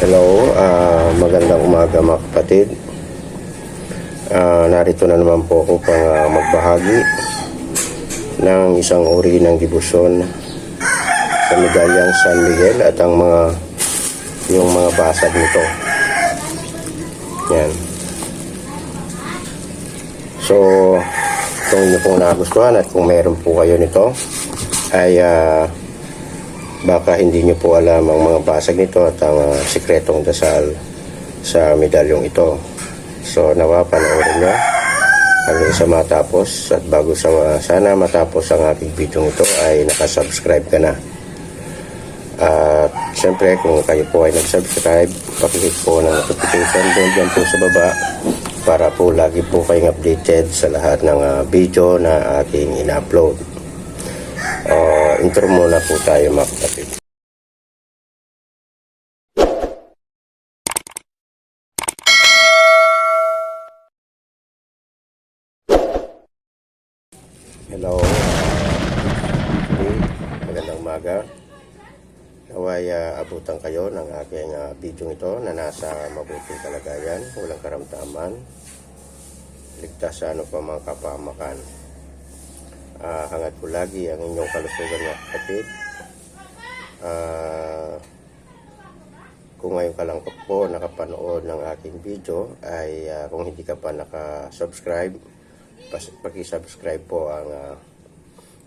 Hello, ah, magandang umaga mga kapatid. Ah, narito na naman po ako pang ah, magbahagi ng isang uri ng debosyon sa medalyang San Miguel at ang mga yung mga basag nito. Yan. So, kung inyo pong nagustuhan at kung meron po kayo nito, ay ah, baka hindi nyo po alam ang mga basag nito at ang ah, sikretong dasal sa medalyong ito. So, nawa panoorin nyo hanggang sa matapos at bago sa sana matapos ang aking video ito ay nakasubscribe ka na. At syempre kung kayo po ay nag-subscribe, pakihit po ng notification bell dyan po sa baba para po lagi po kayong updated sa lahat ng ah, video na aking in-upload. Uh, intro muna po tayo mga kapatid. Hello. Okay. Magandang umaga. Naway uh, abutan kayo ng aking uh, video ito na nasa mabuting kalagayan, walang karamdaman, ligtas sa ano pa mga kapamakan. Ah, hangat ko lagi ang inyong kalusugan mga kapatid. Ah, kung ngayon ka lang po nakapanood ng aking video ay ah, kung hindi ka pa naka-subscribe, paki-subscribe po ang ah,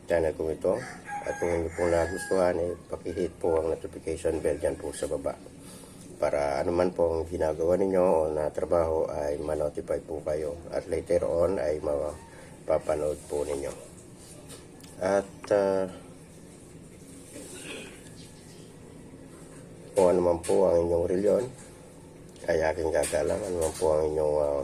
channel ko ito. At kung hindi po nagustuhan, eh, paki-hit po ang notification bell dyan po sa baba. Para anuman po ang ginagawa ninyo o na trabaho ay ma-notify po kayo. At later on ay mapapanood po ninyo. At ah, kung ano man po ang inyong reliyon, ay aking gagalang. Ano man po ang inyong ah,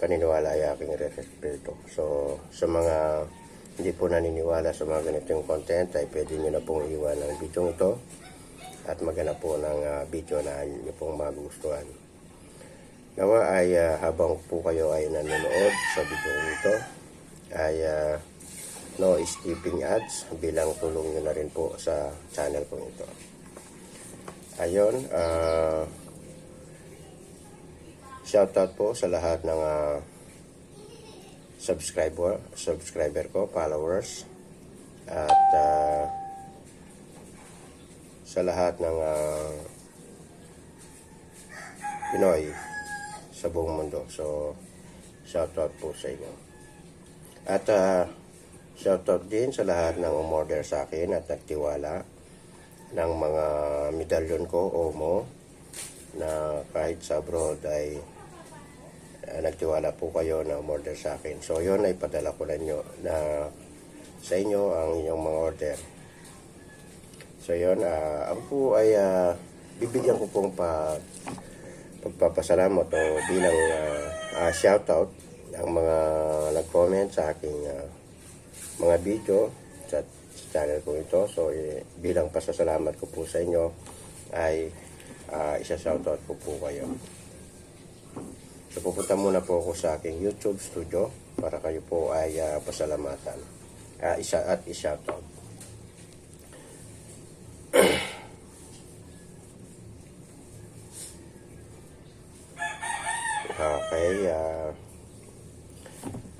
paniniwala ay aking respeto. So, sa mga hindi po naniniwala sa mga ganitong content, ay pwede nyo na pong iwan ang video ito at maghanap po ng ah, video na nyo pong magustuhan. Nawa ay ah, habang po kayo ay nanonood sa video ito, ay ah, no skipping ads bilang tulong nyo na rin po sa channel ko ito. Ayun, ah shoutout po sa lahat ng ah, subscriber, subscriber ko, followers, at ah, sa lahat ng ah, Pinoy sa buong mundo. So, shoutout po sa inyo. At ah, shoutout din sa lahat ng umorder sa akin at nagtiwala ng mga medalyon ko, OMO, na kahit sa abroad ay ah, nagtiwala po kayo na umorder sa akin. So, yun ay padala ko na, nyo, na sa inyo ang inyong mga order. So, yun, ah, ako po ay ah, bibigyan ko pong pa, pagpapasalamat o bilang ah, ah, shoutout ang mga nag-comment sa aking ah, mga video sa, channel ko ito. So, eh, bilang pasasalamat ko po sa inyo ay uh, isa-shoutout ko po kayo. So, pupunta muna po ako sa aking YouTube studio para kayo po ay ah, pasalamatan Ah, isa at i-shoutout. Okay, ah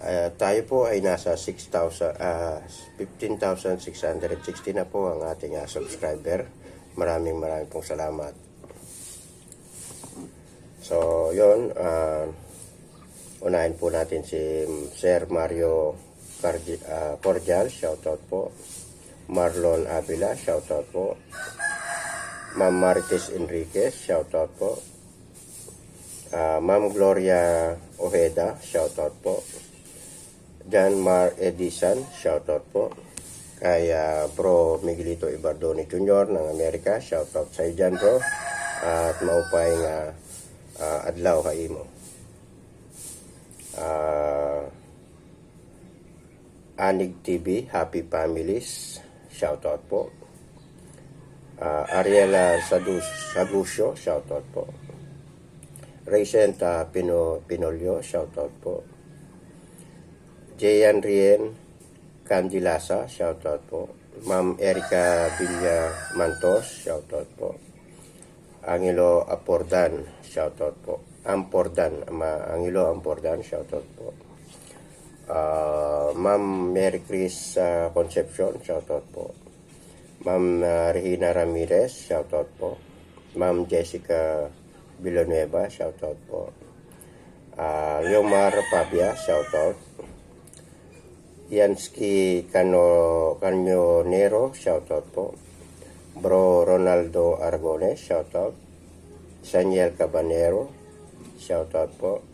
Ah, tayo po ay nasa 6,000 ah 15,660 na po ang ating ah, subscriber. Maraming maraming pong salamat. So, yon ah unahin po natin si Sir Mario Cardi- ah, Cordial, shoutout po. Marlon Avila, shoutout po. Ma'am Marites Enriquez, shoutout po. Ah, Ma'am Gloria Ojeda, shoutout po. John Mar Edison, shoutout po. Kay ah, Bro Miguelito Ibardoni Jr. ng Amerika, shoutout sa iyo dyan bro. At maupay nga ah, adlaw ka imo. Ah, Anig TV, Happy Families, shoutout po. Ah, Ariela Sadus, Sagusyo, shoutout po. Raycent ah, Pino, Pinolio, shoutout po. Jayan Rien Candilasa, shoutout po. Ma'am Erica Villa Mantos, shoutout po. Angelo Apordan, shoutout po. Ampordan, ma Angelo Ampordan, shoutout po. Ah, Ma'am Mary Chris ah, Concepcion, shoutout po. Ma'am ah, Regina Ramirez, shoutout po. Ma'am Jessica Villanueva, shoutout po. Ah, Leomar Pabia, shoutout. Yansky Cano Canonero, shoutout po. Bro Ronaldo Aragones, shoutout. Saniel Cabanero, shoutout po.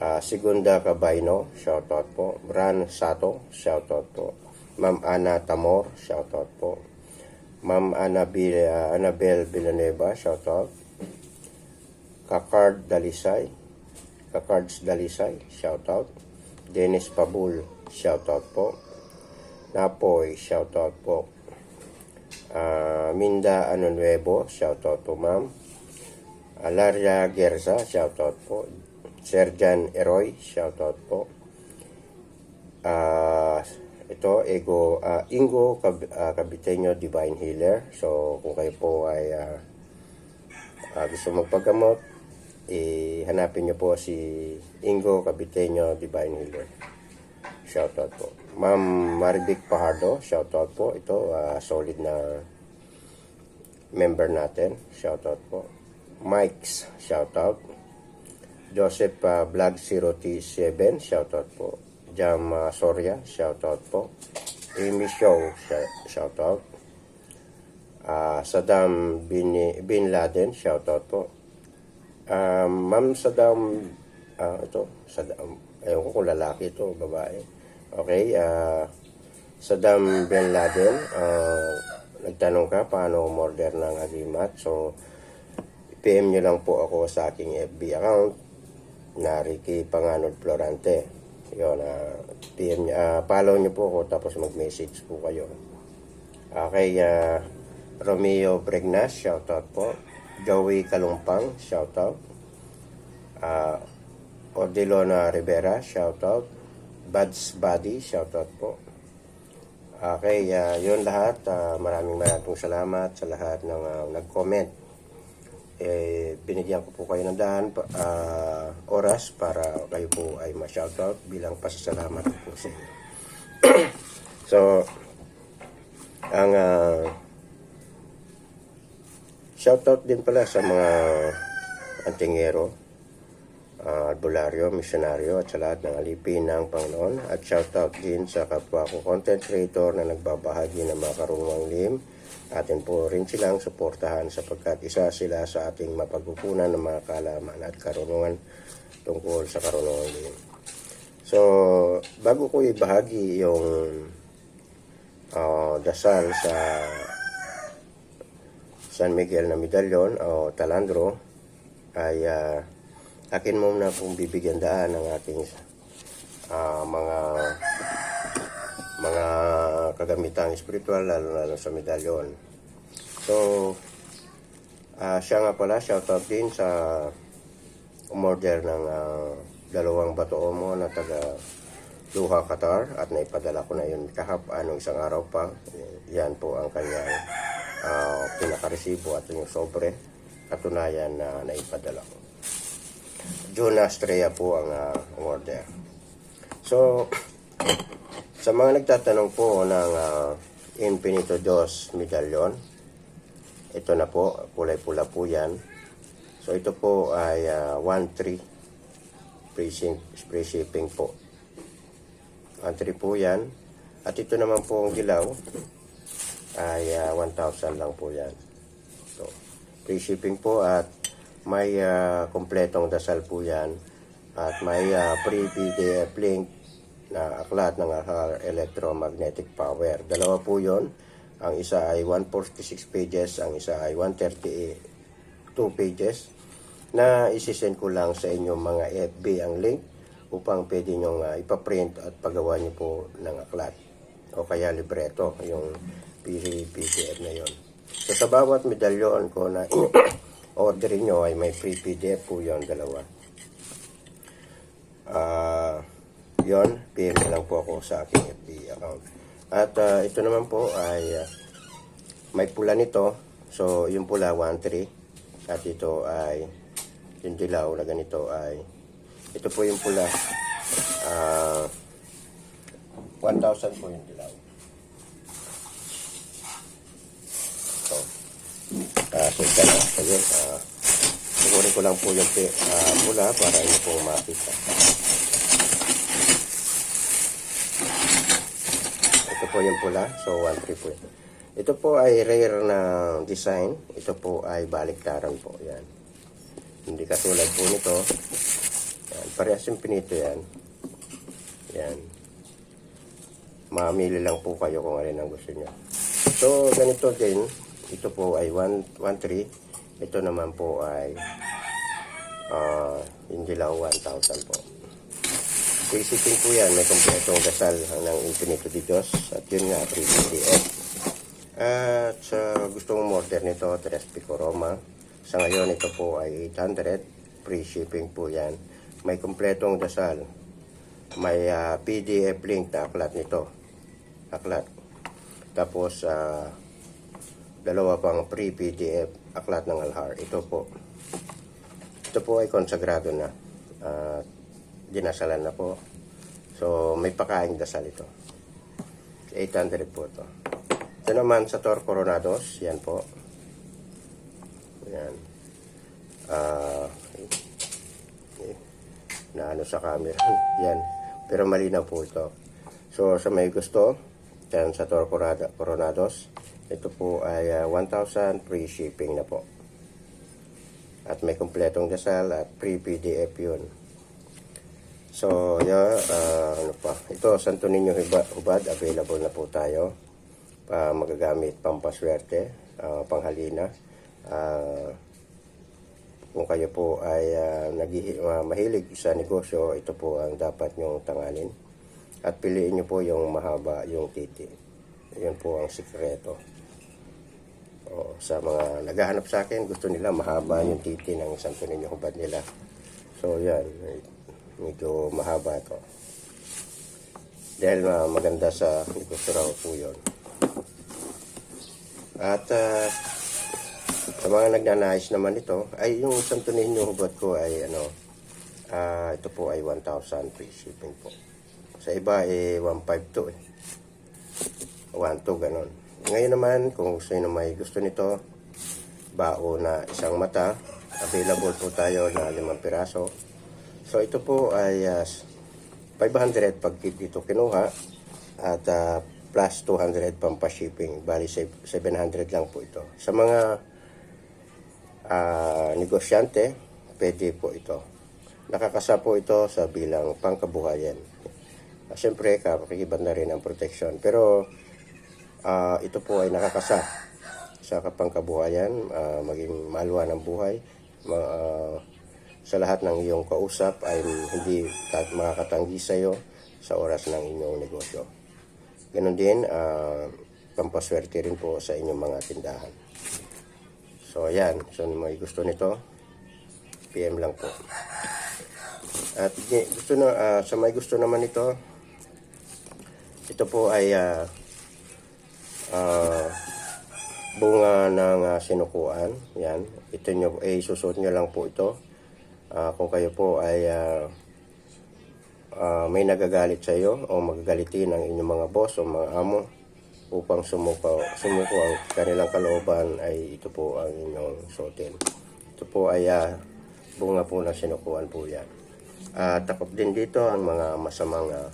Ah, Segunda Cabaino, shoutout po. Ran Sato, shoutout po. Ma'am Ana Tamor, shoutout po. Ma'am Annabel, ah, Annabel Villanueva, shoutout. Kakard Dalisay, Kakards Dalisay, shoutout. Dennis Pabul, shoutout po. Napoy, shoutout po. Ah, Minda Anonuevo, shoutout po ma'am. Alaria Gerza, shoutout po. Serjan Eroy, shoutout po. Ah, ito, Ego, ah, Ingo Cab- ah, Cabiteño Divine Healer. So, kung kayo po ay ah, ah, gusto magpagamot, eh, hanapin niyo po si Ingo Cabiteño Divine Healer. Shoutout po. Ma'am Marivic Pajardo, shoutout po. Ito, ah, solid na member natin. Shoutout po. Mike's, shoutout. Joseph uh, Vlog 0T7, shoutout po. Jam ah, Soria, shoutout po. Amy Show, sh- shoutout. Ah, Saddam Bin, Bin Laden, shoutout po. Um, Ma'am Saddam, ah, ito, Saddam, ayaw ko kung lalaki ito, babae. Okay, ah, Saddam Bin Laden, ah, nagtanong ka paano umorder ng agimat. So, PM nyo lang po ako sa aking FB account na Ricky Panganod Florante. Yun, ah, PM ah, follow nyo po ako tapos mag-message po kayo. Okay, ah, Romeo Bregnas, shoutout po. Joey Kalumpang, shoutout. Uh, Odilona Rivera, shoutout. Buds Buddy, shoutout po. Okay, ah, yun lahat. Ah, maraming maraming salamat sa lahat ng ah, nag-comment. Eh, binigyan ko po kayo ng daan, ah, oras para kayo po ay ma-shoutout bilang pasasalamat po sa inyo. so, ang ah, Shoutout din pala sa mga antingero, uh, albularyo, misyonaryo at sa lahat ng alipin ng Panginoon. At shoutout din sa kapwa ko content creator na nagbabahagi ng mga karunungang lim. Atin po rin silang suportahan sapagkat isa sila sa ating mapagkukunan ng mga kalaman at karunungan tungkol sa karunungang lim. So, bago ko ibahagi yung ah, dasal sa San Miguel na medalyon o talandro ay ah, akin muna pong bibigyan daan ng ating ah, mga mga kagamitang espiritual lalo lalo sa medalyon. So, ah, siya nga pala, shoutout din sa umorder ng ah, dalawang batoomo na taga Luha, Qatar at naipadala ko na yun kahap anong isang araw pa. Yan po ang kanyang uh, pinakaresibo at yung sobre katunayan na naipadala ko. June Astrea po ang ah, order. So, sa mga nagtatanong po ng ah, Infinito Dos medallion, ito na po, kulay pula po yan. So, ito po ay ah, 1-3 free, ship- free shipping po. 1-3 po yan. At ito naman po ang dilaw ay ah, 1,000 lang po yan. So, free shipping po at may ah, kompletong dasal po yan at may ah, free PDF link na aklat ng electromagnetic power. Dalawa po yon. Ang isa ay 146 pages, ang isa ay 132 pages na isisend ko lang sa inyong mga FB ang link upang pwede nyong ah, ipaprint at pagawa nyo po ng aklat o kaya libreto yung PDF na yon. So bawat medalyon ko na orderin nyo ay may free PDF po yon dalawa. Ah, yon PM lang po ako sa aking FB account. At ah, ito naman po ay ah, may pula nito. So yung pula 13 At ito ay yung dilaw na ganito ay ito po yung pula. Ah 1,000 po yung dilaw. Ah so ito na. Ah Sigurin ko lang po yung pi- ah, pula para hindi po makita. Ito po yung pula. So, 1-3 po yun. Ito po ay rare na design. Ito po ay baliktaran po. Yan. Hindi katulad po nito. Yan. Parehas yung pinito yan. Yan. Mamili lang po kayo kung alin ang gusto nyo. So, ganito din. Ito po ay 1-3. Ito naman po ay ah yung dilaw 1,000 po. Isipin po yan, may kompletong dasal ng Infinito de Diyos at yun nga, 3DF. At sa gustong order nito, Tres Pico Roma. Sa ngayon, ito po ay 800. Free shipping po yan. May kompletong dasal. May ah, PDF link na aklat nito. Aklat. Tapos, ah, dalawa pang free PDF aklat ng Alhar. Ito po. Ito po ay konsagrado na. Ah, dinasalan na po. So, may pakaing dasal ito. 800 po ito. Ito naman sa Tor Coronados. Yan po. Yan. Ah, eh, na ano sa camera. Yan. Pero malinaw po ito. So, sa may gusto, yan sa Tor Corona- Coronados, ito po ay ah, 1,000 free shipping na po. At may kumpletong dasal at free PDF yun. So, yeah, ah, ano pa. Ito, Santo Niño Hubad, available na po tayo. Pa magagamit pampaswerte, ah, panghalina. Ah, kung kayo po ay ah, naghi- ah, mahilig sa negosyo, ito po ang dapat nyong tanganin. At piliin nyo po yung mahaba, yung titi. Yun po ang sikreto. O, sa mga naghahanap sa akin, gusto nila mahaba yung titi ng Santo Niño Hubad nila. So, yan. Medyo mahaba ito. Dahil ah, maganda sa negosyo po yun. At ah, sa mga nagnanais naman ito, ay yung Santo Niño Hubad ko ay ano, ah, ito po ay 1,000 free shipping po. Sa iba eh 152 eh. 1,2 ganon. Ngayon naman, kung gusto nyo may gusto nito, bao na isang mata, available po tayo na limang piraso. So ito po ay ah, 500 pag dito kinuha at ah, plus 200 pang pa-shipping. Bali sev- 700 lang po ito. Sa mga ah, negosyante, pwede po ito. Nakakasa po ito sa bilang pangkabuhayan. Uh, Siyempre, kapakikibat na rin ang protection. Pero ah, ito po ay nakakasa sa kapangkabuhayan, ah, maging malwa ng buhay. Ma- ah, sa lahat ng iyong kausap ay hindi ka- makakatanggi sa iyo sa oras ng inyong negosyo. Ganon din, ah, pampaswerte rin po sa inyong mga tindahan. So, ayan. So, may gusto nito, PM lang po. At gusto na, ah, sa may gusto naman ito, ito po ay ah, ah, bunga ng ah, sinukuan. Yan. Ito nyo, eh, susuot nyo lang po ito. Ah, kung kayo po ay ah, ah, may nagagalit sa iyo o magagalitin ang inyong mga boss o mga amo upang sumuko, sumuko ang kanilang kalooban ay ito po ang inyong suotin. Ito po ay ah, bunga po ng sinukuan po yan. At takop din dito ang mga masamang ah,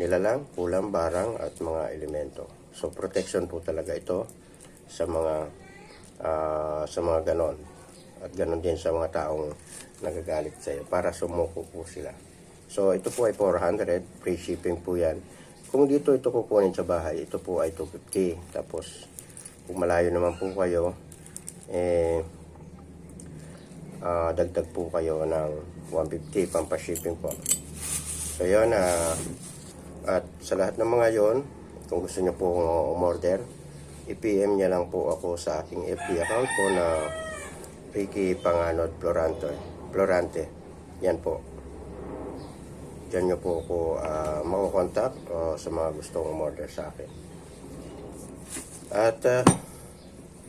nilalang, kulang, barang at mga elemento. So protection po talaga ito sa mga ah, sa mga ganon. At ganon din sa mga taong nagagalit sa iyo para sumuko po sila. So ito po ay 400, free shipping po yan. Kung dito ito kukunin sa bahay, ito po ay 250. Tapos kung malayo naman po kayo, eh ah, dagdag po kayo ng 150 pampashipping po. So yun, ah, at sa lahat ng mga yon, kung gusto niyo po umorder, i-PM niya lang po ako sa aking FB account ko na Ricky Panganod Florante. Florante. Yan po. Diyan niyo po ako uh, makukontak uh, sa mga gustong umorder sa akin. At uh,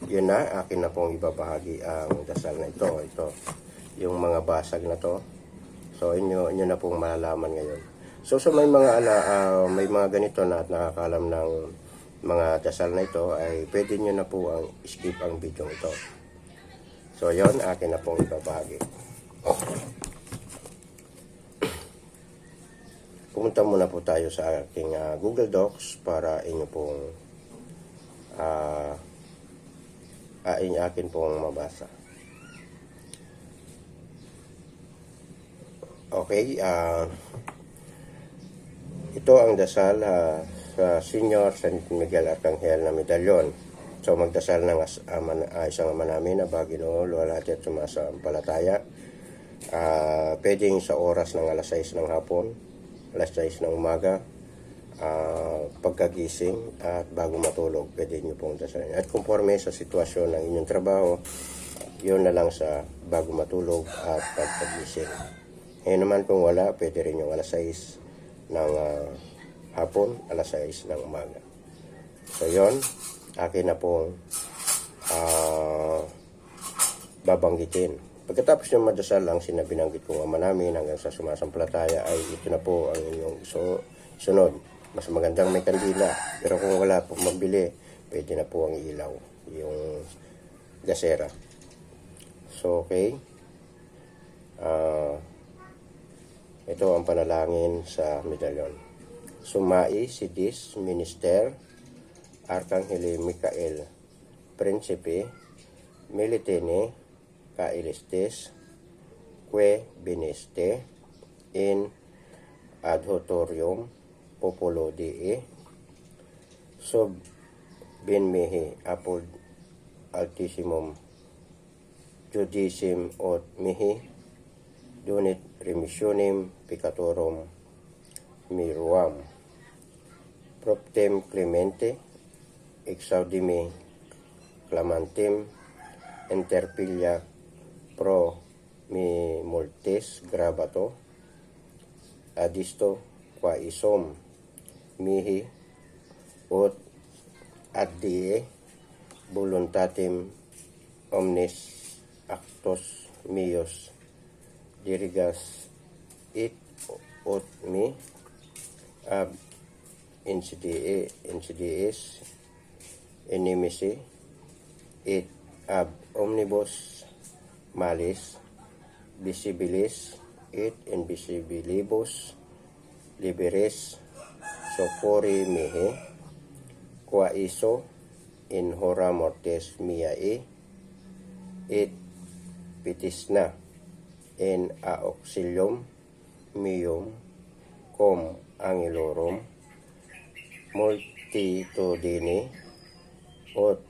yun na, akin na pong ibabahagi ang dasal na ito. Ito, yung mga basag na to. So, inyo, inyo na pong malalaman ngayon. So, sa may mga, ala, ah, may mga ganito na at nakakalam ng mga dasal na ito, ay pwede nyo na po ang skip ang video ito. So, yon akin na pong ibabahagi. Pumunta muna po tayo sa aking ah, Google Docs para inyo pong ah uh, akin pong mabasa. Okay, ah ito ang dasal ah, sa Senior San Miguel Arcangel na medalyon. So magdasal ng as, ama, ah, isang ama namin na Bagino, luwalhati at sumasampalataya. Ah, pwedeng sa oras ng alas 6 ng hapon, alas 6 ng umaga, ah, pagkagising at bago matulog, pwede nyo pong dasalin. At conforme sa sitwasyon ng inyong trabaho, yun na lang sa bago matulog at pagkagising. Ngayon naman kung wala, pwede rin yung alas 6 ng ah, hapon, alas 6 ng umaga. So yon akin na pong ah, babanggitin. Pagkatapos yung madasal ang sinabinanggit kong ama namin hanggang sa sumasampalataya ay ito na po ang inyong so, sunod. Mas magandang may kandila. Pero kung wala po magbili, pwede na po ang ilaw, yung gasera. So, okay. Ah, ito ang panalangin sa medalyon. Sumai si Dis Minister Arcangeli Micael Principe Militene Caelistes Que Beneste in Adhotorium Populo Dei Sub Benmehi Apod Altissimum Judisim Ot Mihi Donit Remissionem Peccatorum Miruam. Proptem Clemente Exaudimi Clamantem Interpilia Pro Mi Multis Grabato Adisto Qua Isom Mihi Ut Addie Voluntatem Omnis Actos Mios dirigas ut mi ab NCDA NCDS inimisi it ab omnibus malis visibilis it invisibilibus liberis sopori mihi qua iso in hora mortis miae it pitisna in auxilium mium com angelorum multitudini ut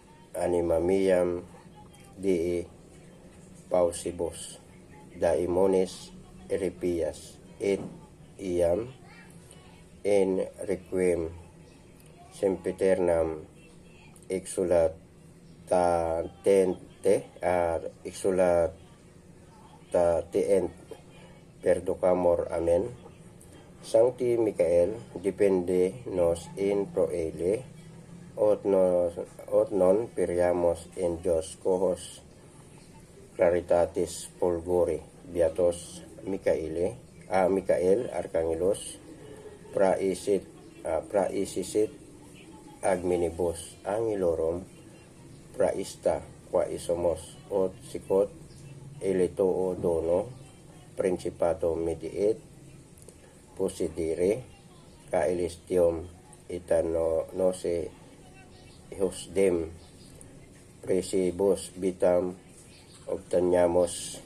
animamiam dii pausibus daimones eripias et iam in requiem sempiternam exulatante ar exulat perdocamor amen. Sancti Michael depende nos in proele ot nos ot non piriamos in Dios cojos claritatis fulgore. Beatos Michaele a Michael arkangelos praisit ah, praisisit agminibus angelorum praista qua isomos ot sikot elitoo dono principato mediet posidire caelistium itano nose husdem presibus vitam obtaniamos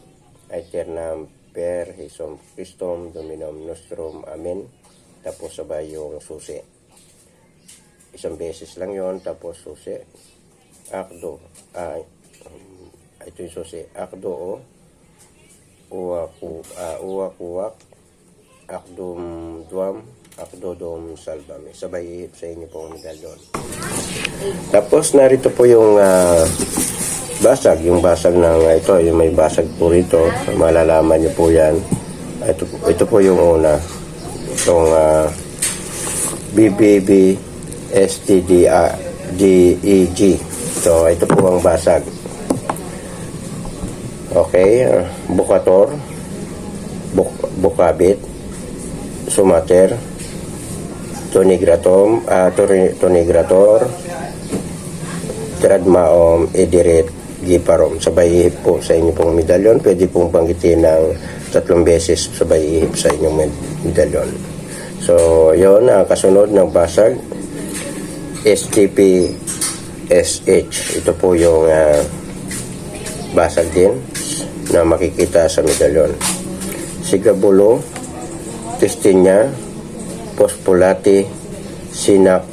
aeternam per Hesum Christum Dominum Nostrum Amen. Tapos sabay yung susi. Isang beses lang yon tapos susi. Akdo ah, ito yung susi. Akdo o uwaku ah, uwakuwak akdum duam akdodom salvame sabay ihip sa inyo pong medalyon tapos narito po yung ah, basag. Yung basag ng ah, ito yung may basag po rito. Malalaman niyo po yan. Ito, ito po yung una. Itong ah, BBB STD DEG So, ito po ang basag. Okay, uh, bukator, buk bukabit, sumater, tonigratom, tori- tonigrator, tradmaom, ediret, giparom. Sabay ihip po sa inyo pong medalyon. Pwede pong banggitin ng tatlong beses sabay ihip sa inyong med- medalyon. So, yon ang kasunod ng basag. STP SH. Ito po yung ah, basag din na makikita sa medalyon. Sigabulo, Testinya, Pospolati, Sinak,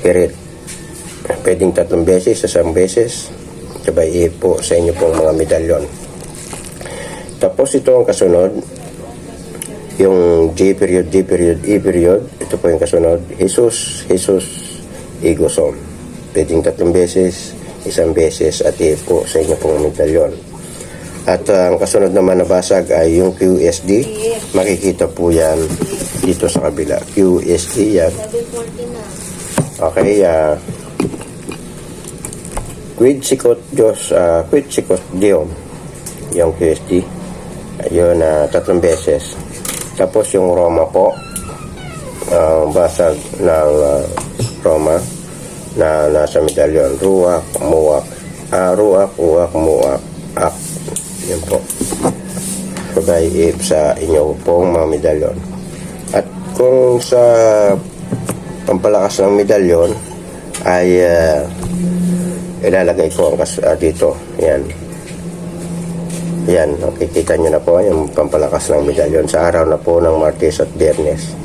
Pirit. Pwedeng tatlong beses, isang beses. Sabay ihip po sa inyo pong mga medalyon. Tapos ito ang kasunod, yung J period, D period, E period. Ito po yung kasunod, Jesus, Jesus, Igosom. Pwedeng tatlong beses, isang beses at ihip po sa inyo pong medalyon. At uh, ang kasunod naman na basag ay yung QSD. Makikita po yan dito sa kabila. QSD yan. 740 na. Okay, ah quid sikot Diyos, ah quid sikot Diom, yung QSD. Ayun, na tatlong beses. Tapos yung Roma po, ah, basag ng ah, Roma na nasa medalyon. Ruak, muwak, ah, ruak, uwak, muwak, ak. Yan po. If sa inyo pong mga medalyon. At kung sa pampalakas ng medalyon ay ah, ilalagay ko ang kas ah, dito. Yan. Yan, nakikita nyo na po yung pampalakas ng medalyon sa araw na po ng Martes at Biyernes.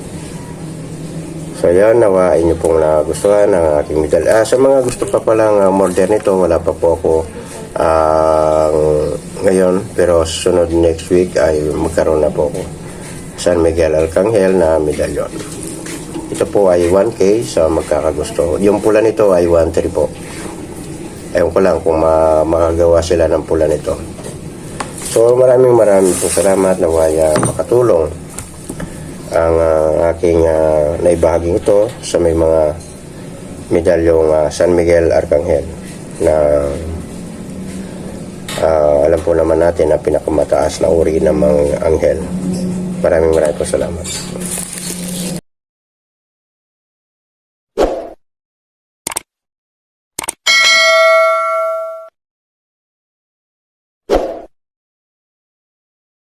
So yan, nawain nyo pong nagustuhan ang aking medalyon. Ah, sa mga gusto pa palang uh, order nito, wala pa po ako ah, ngayon. Pero sunod next week ay magkaroon na po ako. San Miguel Arcangel na medalyon. Ito po ay 1K sa magkakagusto. Yung pula nito ay 1.3 po. Ewan ko lang kung ma makagawa sila ng pula nito. So maraming maraming po salamat na waya makatulong ang ah, aking uh, naibahaging ito sa may mga medalyong ah, San Miguel Arcangel na ah, alam po naman natin na pinakamataas na uri ng mga anghel. Maraming maraming po salamat.